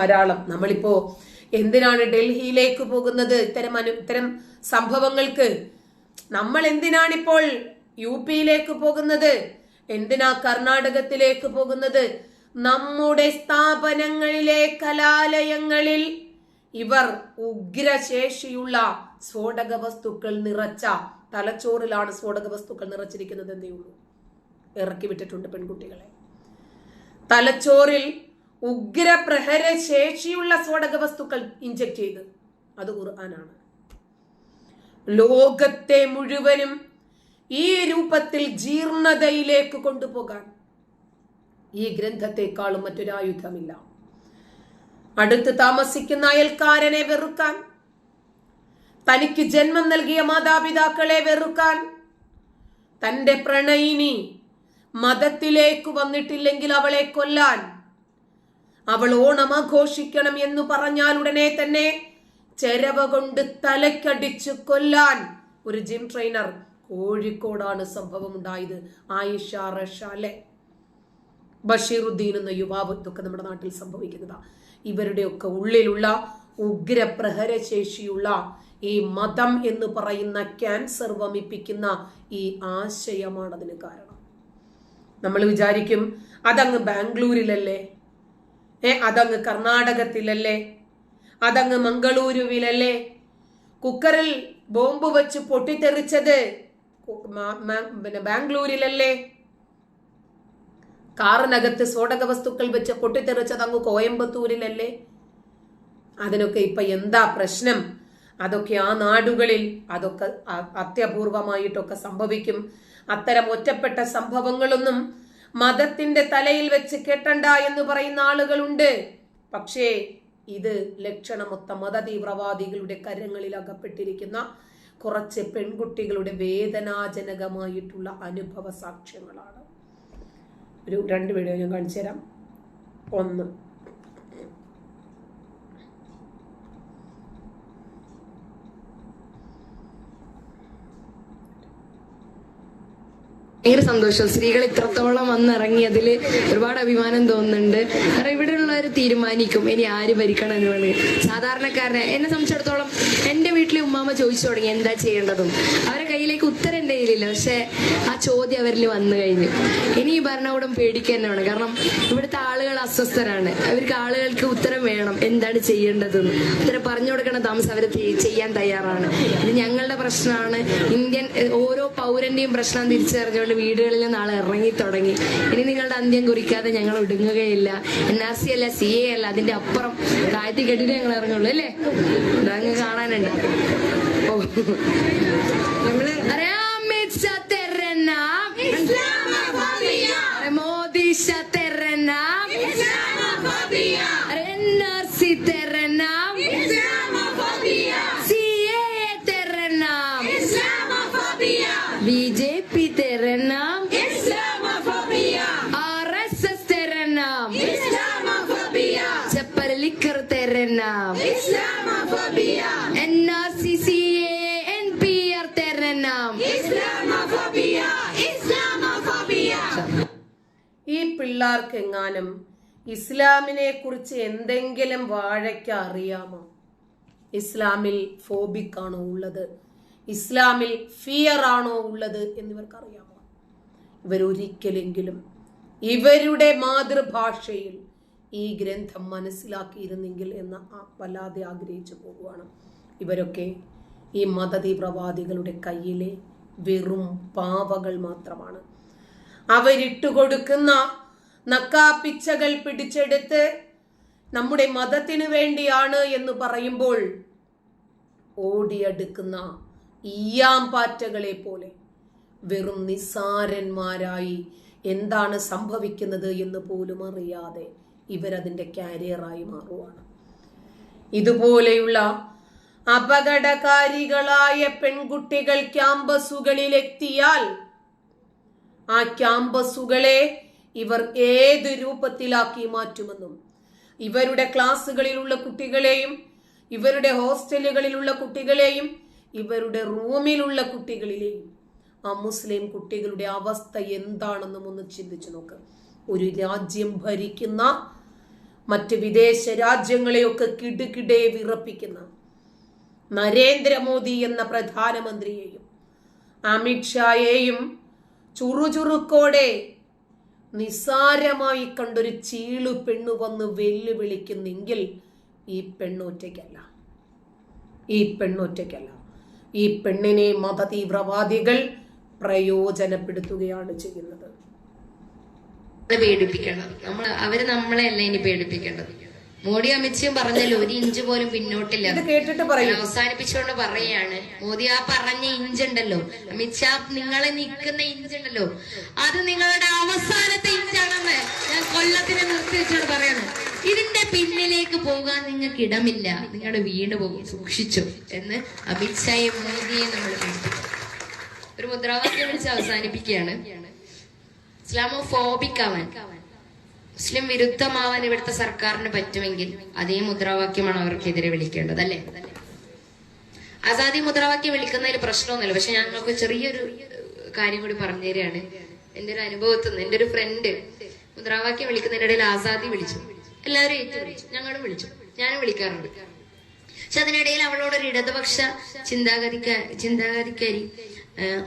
ധാരാളം. നമ്മളിപ്പോ എന്തിനാണ് ഡൽഹിയിലേക്ക് പോകുന്നത്? ഇത്തരം അനു ഇത്തരം സംഭവങ്ങൾക്ക് നമ്മൾ എന്തിനാണിപ്പോൾ യു പിയിലേക്ക് പോകുന്നത്? എന്തിനാ കർണാടകത്തിലേക്ക് പോകുന്നത്? നമ്മുടെ സ്ഥാപനങ്ങളിലെ കലാലയങ്ങളിൽ ഇവർ ഉഗ്രശേഷിയുള്ള സ്ഫോടക വസ്തുക്കൾ നിറച്ച തലച്ചോറിലാണ് സ്ഫോടക വസ്തുക്കൾ നിറച്ചിരിക്കുന്നത് എന്നേ ഉള്ളൂ. ഇറക്കി വിട്ടിട്ടുണ്ട് പെൺകുട്ടികളെ. തലച്ചോറിൽ ഉഗ്രപ്രഹര ശേഷിയുള്ള സ്ഫോടക വസ്തുക്കൾ ഇഞ്ചക്ട് ചെയ്ത്. അത് ഖുർആനാണ്. ലോകത്തെ മുഴുവനും ഈ രൂപത്തിൽ ജീർണതയിലേക്ക് കൊണ്ടുപോകാൻ ഈ ഗ്രന്ഥത്തെക്കാളും മറ്റൊരായുധമില്ല അടുത്ത് താമസിക്കുന്ന അയൽക്കാരനെ വെറുക്കാൻ തനിക്ക് ജന്മം നൽകിയ മാതാപിതാക്കളെ വെറുക്കാൻ തന്റെ പ്രണയിനി മതത്തിലേക്ക് വന്നിട്ടില്ലെങ്കിൽ അവളെ കൊല്ലാൻ അവൾ ഓണം ആഘോഷിക്കണം എന്ന് പറഞ്ഞാൽ ഉടനെ തന്നെ ചെരവ കൊണ്ട് തലക്കടിച്ചു കൊല്ലാൻ ഒരു ജിം ട്രെയിനർ കോഴിക്കോടാണ് സംഭവം ഉണ്ടായത് ആയിഷ റഷാലെ ബഷീറുദ്ദീൻ എന്ന യുവാവ് ഇതൊക്കെ നമ്മുടെ നാട്ടിൽ സംഭവിക്കുന്നതാ. ഇവരുടെയൊക്കെ ഉള്ളിലുള്ള ഉഗ്രപ്രഹരശേഷിയുള്ള ഈ മതം എന്ന് പറയുന്ന ക്യാൻസർ വമിപ്പിക്കുന്ന ഈ ആശയമാണ് അതിന് കാരണം. നമ്മൾ വിചാരിക്കും അതങ്ങ് ബാംഗ്ലൂരിലല്ലേ? ഏ അതങ്ങ് കർണാടകത്തിലല്ലേ? അതങ്ങ് മംഗളൂരുവിലല്ലേ? കുക്കറിൽ ബോംബ് വെച്ച് പൊട്ടിത്തെറിച്ചത് പിന്നെ ബാംഗ്ലൂരിലല്ലേ? കാറിനകത്ത് സ്ഫോടക വസ്തുക്കൾ വെച്ച് പൊട്ടിത്തെറിച്ചത് അങ്ങ് കോയമ്പത്തൂരിലല്ലേ? അതിനൊക്കെ ഇപ്പൊ എന്താ പ്രശ്നം? അതൊക്കെ ആ നാടുകളിൽ അതൊക്കെ അത്യപൂർവമായിട്ടൊക്കെ സംഭവിക്കും. അത്തരം ഒറ്റപ്പെട്ട സംഭവങ്ങളൊന്നും മതത്തിന്റെ തലയിൽ വെച്ച് കെട്ടണ്ട എന്ന് പറയുന്ന ആളുകളുണ്ട്. പക്ഷേ ഇത് ലക്ഷണമൊത്ത മതതീവ്രവാദികളുടെ കരങ്ങളിൽ അകപ്പെട്ടിരിക്കുന്ന കുറച്ച് പെൺകുട്ടികളുടെ വേദനാജനകമായിട്ടുള്ള അനുഭവ സാക്ഷ്യങ്ങളാണ്. ഒരു രണ്ട് വീഡിയോ ഞാൻ കാണിച്ചു തരാം ഒന്ന്. ഭയങ്കര സന്തോഷം. സ്ത്രീകൾ ഇത്രത്തോളം വന്നിറങ്ങിയതിൽ ഒരുപാട് അഭിമാനം തോന്നുന്നുണ്ട്. കാരണം ഇവിടെ തീരുമാനിക്കും. ഇനി ആര് ഭരിക്കണം എന്ന് വേണമെങ്കിൽ സാധാരണക്കാരനെ എന്നെ സംബന്ധിച്ചിടത്തോളം എന്റെ വീട്ടിലെ ഉമ്മാമ ചോദിച്ചു തുടങ്ങി എന്താ ചെയ്യേണ്ടതും? അവരെ കയ്യിലേക്ക് ഉത്തരം എന്റെ കയ്യിലില്ല. പക്ഷെ ആ ചോദ്യം അവരിൽ വന്നു കഴിഞ്ഞു. ഇനി ഈ ഭരണകൂടം പേടിക്കുക തന്നെ വേണം കാരണം ഇവിടുത്തെ ആളുകൾ അസ്വസ്ഥരാണ്. അവർക്ക് ആളുകൾക്ക് ഉത്തരം വേണം. എന്താണ് ചെയ്യേണ്ടതെന്ന്. ഉത്തരം പറഞ്ഞു കൊടുക്കണ താമസം അവർ ചെയ്യാൻ തയ്യാറാണ്. ഇത് ഞങ്ങളുടെ പ്രശ്നമാണ്. ഇന്ത്യൻ ഓരോ പൗരന്റെയും പ്രശ്നം തിരിച്ചറിഞ്ഞുകൊണ്ട് വീടുകളിൽ നിന്ന് നാളെ ഇറങ്ങി തുടങ്ങി. ഇനി നിങ്ങളുടെ അന്ത്യം കുറിക്കാതെ ഞങ്ങൾ ഒടുങ്ങുകയില്ല. എൻ ആർ സി അല്ല സി എ അല്ല അതിന്റെ അപ്പുറം താഴ്ത്തി കെട്ടിട്ട് ഞങ്ങൾ ഇറങ്ങുള്ളൂ അല്ലേ? അതങ്ങ് കാണാനുണ്ട്. നമ്മൾ അരെ തെരന N R C C A N P R തെരന ഈ പിള്ളേർക്ക് എങ്ങാനും ഇസ്ലാമിനെ കുറിച്ച് എന്തെങ്കിലും വാഴയ്ക്ക് അറിയാമോ? ഇസ്ലാമിൽ ഫോബിക് ആണോ ഉള്ളത്? ഇസ്ലാമിൽ ഫിയർ ആണോ ഉള്ളത് എന്നിവർക്ക് അറിയാമോ ഇവരൊരിക്കലെങ്കിലും ഇവരുടെ മാതൃഭാഷയിൽ ഈ ഗ്രന്ഥം മനസ്സിലാക്കിയിരുന്നെങ്കിൽ എന്ന് വല്ലാതെ ആഗ്രഹിച്ചു പോകുവാണ്. ഇവരൊക്കെ ഈ മതതീവ്രവാദികളുടെ കയ്യിലെ വെറും പാവകൾ മാത്രമാണ്. അവരിട്ടുകൊടുക്കുന്ന നക്കാപ്പിച്ചകൾ പിടിച്ചെടുത്ത് നമ്മുടെ മതത്തിന് വേണ്ടിയാണ് എന്ന് പറയുമ്പോൾ ഓടിയടുക്കുന്ന ഈയാമ്പാറ്റകളെ പോലെ വെറും നിസാരന്മാരായി എന്താണ് സംഭവിക്കുന്നത് എന്ന് പോലും അറിയാതെ ഇവരതിന്റെ കാരിയറായി മാറുവാണ്. ഇതുപോലെയുള്ള അപകടകാരികളായ പെൺകുട്ടികൾ ക്യാമ്പസുകളിലെത്തിയാൽ ആ ക്യാമ്പസുകളെ ഇവർ ഏത് രൂപത്തിലാക്കി മാറ്റുമെന്നും ഇവരുടെ ക്ലാസ്സുകളിലുള്ള കുട്ടികളെയും ഇവരുടെ ഹോസ്റ്റലുകളിലുള്ള കുട്ടികളെയും ഇവരുടെ റൂമിലുള്ള കുട്ടികളിലെയും ആ മുസ്ലിം കുട്ടികളുടെ അവസ്ഥ എന്താണെന്നും ഒന്ന് ചിന്തിച്ചു നോക്ക്. ഒരു രാജ്യം ഭരിക്കുന്ന മറ്റ് വിദേശ രാജ്യങ്ങളെയൊക്കെ കിടുകിടെ വിറപ്പിക്കുന്ന നരേന്ദ്രമോദി എന്ന പ്രധാനമന്ത്രിയെയും അമിത്ഷായെയും ചുറുചുറുക്കോടെ നിസ്സാരമായി കണ്ടൊരു ചീളു പെണ്ണു വന്ന് വെല്ലുവിളിക്കുന്നെങ്കിൽ ഈ പെണ്ണൊറ്റയ്ക്കല്ല. ഈ പെണ്ണൊറ്റയ്ക്കല്ല. ഈ പെണ്ണിനെ മതതീവ്രവാദികൾ പ്രയോജനപ്പെടുത്തുകയാണ് ചെയ്യുന്നത്. പേടിപ്പിക്കണം നമ്മൾ അവർ നമ്മളെ അല്ല ഇനി പേടിപ്പിക്കേണ്ടത്. മോദി അമിത്ഷയും പറഞ്ഞല്ലോ ഒരു ഇഞ്ച് പോലും പിന്നോട്ടില്ല. കേട്ടിട്ട് അവസാനിപ്പിച്ചുകൊണ്ട് പറയാണ് മോദി ആ പറഞ്ഞ ഇഞ്ച് ഉണ്ടല്ലോ അമിത്ഷാ നിങ്ങളെ നിൽക്കുന്ന ഇഞ്ച് ഉണ്ടല്ലോ അത് നിങ്ങളുടെ അവസാനത്തെ ഇഞ്ചാണെന്ന് ഞാൻ കൊല്ലത്തിന് നിർത്തി വെച്ചോട് പറയാണ്. ഇതിന്റെ പിന്നിലേക്ക് പോകാൻ നിങ്ങൾക്ക് ഇടമില്ല. നിങ്ങളുടെ വീട് പോകും സൂക്ഷിച്ചു എന്ന് അമിത്ഷായും മോദിയെയും നമ്മൾ ഒരു മുദ്രാവാക്യം വിളിച്ച് അവസാനിപ്പിക്കുകയാണ്. ഇസ്ലാമോ ഫോബിക് ആവാൻ മുസ്ലിം വിരുദ്ധമാവാൻ ഇവിടുത്തെ സർക്കാരിന് പറ്റുമെങ്കിൽ അതേ മുദ്രാവാക്യമാണ് അവർക്കെതിരെ വിളിക്കേണ്ടത് അല്ലേ? ആസാദി മുദ്രാവാക്യം വിളിക്കുന്നതിൽ പ്രശ്നമൊന്നുമില്ല. പക്ഷെ ഞങ്ങൾക്ക് ചെറിയൊരു കാര്യം കൂടി പറഞ്ഞു തരികയാണ്. എന്റെ ഒരു അനുഭവത്തിൽ നിന്ന് എന്റെ ഒരു ഫ്രണ്ട് മുദ്രാവാക്യം വിളിക്കുന്നതിന്റെ ഇടയിൽ ആസാദി വിളിച്ചു. എല്ലാവരും ഏറ്റു വിളിച്ചു. ഞങ്ങളും വിളിച്ചു. ഞാനും വിളിക്കാറുണ്ട്. പക്ഷെ അതിനിടയിൽ അവളോട് ഒരു ഇടതുപക്ഷ ചിന്താഗതിക്ക ചിന്താഗതിക്കാരി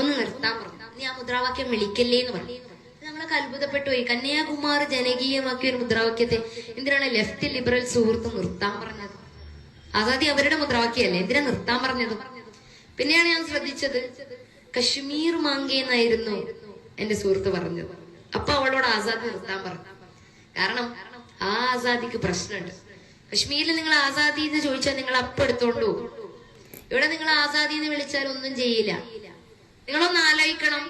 ഒന്ന് നിർത്താൻ പറഞ്ഞു. നീ ആ മുദ്രാവാക്യം വിളിക്കല്ലേ എന്ന് പറഞ്ഞു. നമ്മളൊക്കെ അത്ഭുതപ്പെട്ടു പോയി. കന്യാകുമാരി ജനകീയമാക്കിയ ഒരു മുദ്രാവാക്യത്തെ എന്തിനാണ് ലെഫ്റ്റ് ലിബറൽ സുഹൃത്ത് നിർത്താൻ പറഞ്ഞത്? ആസാദി അവരുടെ മുദ്രാവാക്യല്ലേ എന്തിനാ നിർത്താൻ പറഞ്ഞത്? പിന്നെയാണ് ഞാൻ ശ്രദ്ധിച്ചത് കശ്മീർ മാങ്കേന്നായിരുന്നു എന്റെ സുഹൃത്ത് പറഞ്ഞത്. അപ്പൊ അവളോട് ആസാദ് നിർത്താൻ പറഞ്ഞു. കാരണം ആ ആസാദിക്ക് പ്രശ്നമുണ്ട്. കശ്മീരിൽ നിങ്ങൾ ആസാദി എന്ന് ചോദിച്ചാൽ നിങ്ങൾ അപ്പൊ എടുത്തോണ്ടു ഇവിടെ നിങ്ങൾ ആസാദി എന്ന് വിളിച്ചാൽ ഒന്നും ചെയ്യില്ല. നിങ്ങളൊന്ന് ആലോചിക്കണം.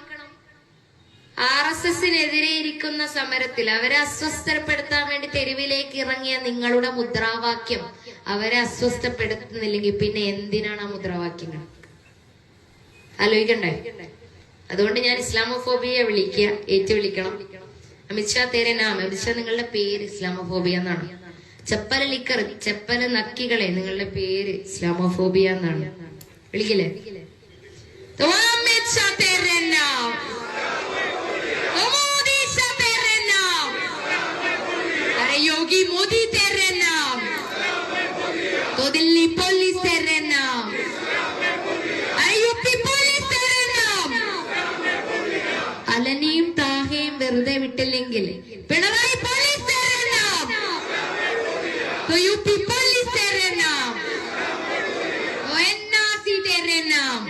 ആർ എസ് എസിനെതിരെ ഇരിക്കുന്ന സമരത്തിൽ അവരെ അസ്വസ്ഥപ്പെടുത്താൻ വേണ്ടി തെരുവിലേക്ക് ഇറങ്ങിയ നിങ്ങളുടെ മുദ്രാവാക്യം അവരെ അസ്വസ്ഥപ്പെടുത്തുന്നില്ലെങ്കിൽ പിന്നെ എന്തിനാണ് ആ മുദ്രാവാക്യങ്ങൾ? ആലോചിക്കണ്ടേ? അതുകൊണ്ട് ഞാൻ ഇസ്ലാമോഫോബിയെ വിളിക്കുക ഏറ്റു വിളിക്കണം അമിത്ഷാ തേരെ നാം അമിത്ഷാ നിങ്ങളുടെ പേര് ഇസ്ലാമോഫോബിയ എന്നാണ്. ചെപ്പല ലിക്കർ ചെപ്പല നക്കികളെ നിങ്ങളുടെ പേര് ഇസ്ലാമോഫോബിയ എന്നാണ്. വിളിക്കില്ലേ? अरे योगी मोदी तेरे नाम तो दिल्ली पुलिस तेरे नाम अरे यूपी पुलिस तेरे नाम അലനെയും താഹയും വെറുതെ വിട്ടില്ലെങ്കിൽ പിണറായി പോലീസ് तेरे नाम तो यूपी पुलिस तेरे नाम ओ एनआरसी तेरे नाम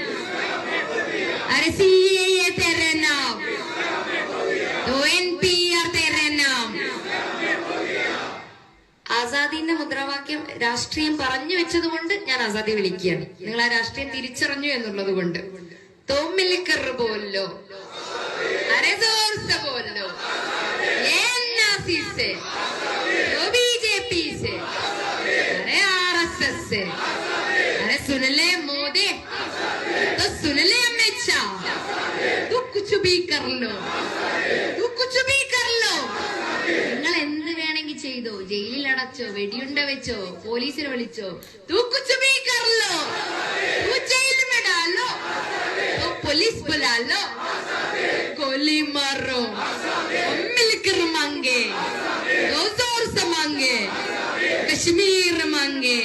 अरे सीए ആസാദിന്റെ മുദ്രാവാക്യം രാഷ്ട്രീയം പറഞ്ഞു വെച്ചത് കൊണ്ട് ഞാൻ ആസാദി വിളിക്കുകയാണ്. നിങ്ങൾ ആ രാഷ്ട്രീയം തിരിച്ചറിഞ്ഞു എന്നുള്ളത് കൊണ്ട്. തോമ്മില്ലിക്കറ് പോലല്ലോ അരേ ദോർത്ത ചെയ്തോ ജയിലിൽ അടച്ചോ വെടിയുണ്ട വെച്ചോ പോലീസിനെ വിളിച്ചോ തൂ കുച്ച് ഭീ കർ ലോ തൂ ജയിൽ में डालो तो पुलिस बुला लो गोली मारो हम मिलकर मांगे दो जोर से मांगे कश्मीर मांगे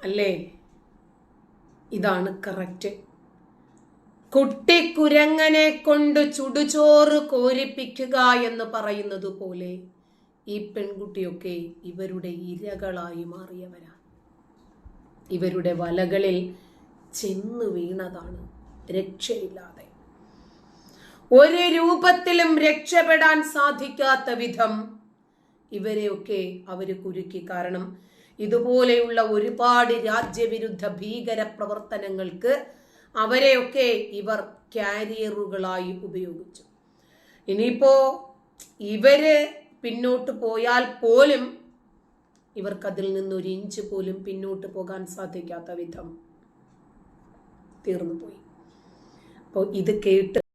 അല്ലേ? ഇതാണ് കറക്റ്റ് കുട്ടിക്കുരങ്ങനെ കൊണ്ട് ചുടുചോറ് കോരിപ്പിക്കുക എന്ന് പറയുന്നത് പോലെ ഈ പെൺകുട്ടിയൊക്കെ ഇവരുടെ ഇരകളായി മാറിയവരാണ് ഇവരുടെ വലകളിൽ ചെന്ന് വീണതാണ് രക്ഷയില്ലാതെ. ഒരു രൂപത്തിലും രക്ഷപ്പെടാൻ സാധിക്കാത്ത വിധം ഇവരെയൊക്കെ അവർ കുരുക്കി. കാരണം ഇതുപോലെയുള്ള ഒരുപാട് രാജ്യവിരുദ്ധ ഭീകര പ്രവർത്തനങ്ങൾക്ക് അവരെയൊക്കെ ഇവർ കാരിയറുകളായി ഉപയോഗിച്ചു. ഇനിയിപ്പോ ഇവർ പിന്നോട്ട് പോയാൽ പോലും ഇവർക്കതിൽ ഒരു ഇഞ്ച് പോലും പിന്നോട്ട് പോകാൻ സാധിക്കാത്ത വിധം തീർന്നു പോയി അപ്പോൾ ഇത് കേട്ട്